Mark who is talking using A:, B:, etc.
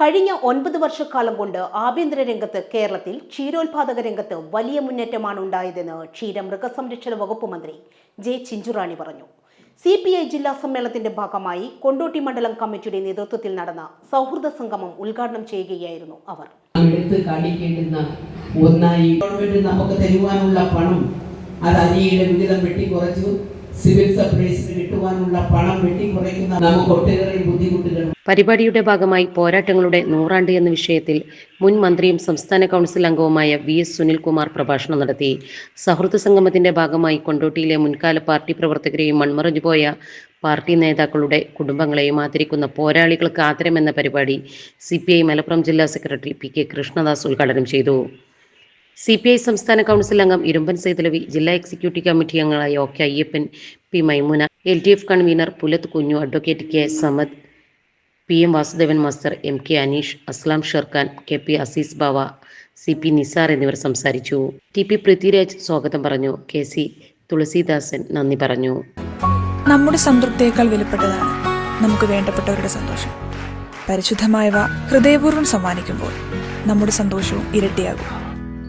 A: കഴിഞ്ഞ ഒൻപത് വർഷക്കാലം കൊണ്ട് ആഭ്യന്തര രംഗത്ത് കേരളത്തിൽ ക്ഷീരോത്പാദക രംഗത്ത് വലിയ മുന്നേറ്റമാണ് ഉണ്ടായതെന്ന് ക്ഷീര മൃഗസംരക്ഷണ വകുപ്പ് മന്ത്രി ജെ ചിഞ്ചുറാണി പറഞ്ഞു. സി പി ഐ ജില്ലാ സമ്മേളനത്തിന്റെ ഭാഗമായി കൊണ്ടോട്ടി മണ്ഡലം കമ്മിറ്റിയുടെ നേതൃത്വത്തിൽ നടന്ന സൗഹൃദ സംഗമം ഉദ്ഘാടനം ചെയ്യുകയായിരുന്നു അവർ.
B: ഒന്നായി ഗവൺമെന്റ് നമുക്ക് തരുവാനുള്ള പണം അത് അരിയുടെ വിഹിതം വെട്ടിക്കുറച്ചു. സിവിൽ സപ്ലൈസിന് കിട്ടുവാനുള്ള പണം വെട്ടിക്കുറയ്ക്കുന്ന നമുക്ക് ഒട്ടേറെ ബുദ്ധിമുട്ടുകൾ.
C: പരിപാടിയുടെ ഭാഗമായി പോരാട്ടങ്ങളുടെ നൂറാണ്ട് എന്ന വിഷയത്തിൽ മുൻ മന്ത്രിയും സംസ്ഥാന കൗൺസിൽ അംഗവുമായ വി എസ് സുനിൽകുമാർ പ്രഭാഷണം നടത്തി. സൗഹൃദ സംഗമത്തിന്റെ ഭാഗമായി കൊണ്ടോട്ടിയിലെ മുൻകാല പാർട്ടി പ്രവർത്തകരെയും മൺമറഞ്ഞുപോയ പാർട്ടി നേതാക്കളുടെ കുടുംബങ്ങളെയും ആദരിക്കുന്ന പോരാളികൾക്ക് ആദരം എന്ന പരിപാടി സി പി ഐ മലപ്പുറം ജില്ലാ സെക്രട്ടറി പി കെ കൃഷ്ണദാസ് ഉദ്ഘാടനം ചെയ്തു. സി പി ഐ സംസ്ഥാന കൗൺസിൽ അംഗം ഇരുമ്പൻ സൈതലവി ജില്ലാ എക്സിക്യൂട്ടീവ് കമ്മിറ്റി അംഗങ്ങളായ O K Ayyappan P Maimuna L D F convener Pulath Kunju advocate K Samad P M Vasudevan master M K Aneesh Aslam Sherkhan K P Azeez Bava C P Nisar എന്നിവർ സംസാരിച്ചു. T P Prithviraj സ്വാഗതം പറഞ്ഞു. K C Thulaseedasan നന്ദി പറഞ്ഞു.
D: നമ്മുടെ സംതൃപ്തിയേക്കാൾ വിലപ്പെട്ടതാണ് നമുക്ക് വേണ്ടപ്പെട്ടവരുടെ സന്തോഷം. പരിശുദ്ധമായവ ഹൃദയപൂർവം സമ്മാനിക്കുമ്പോൾ നമ്മുടെ സന്തോഷവും ഇരട്ടിയാകും.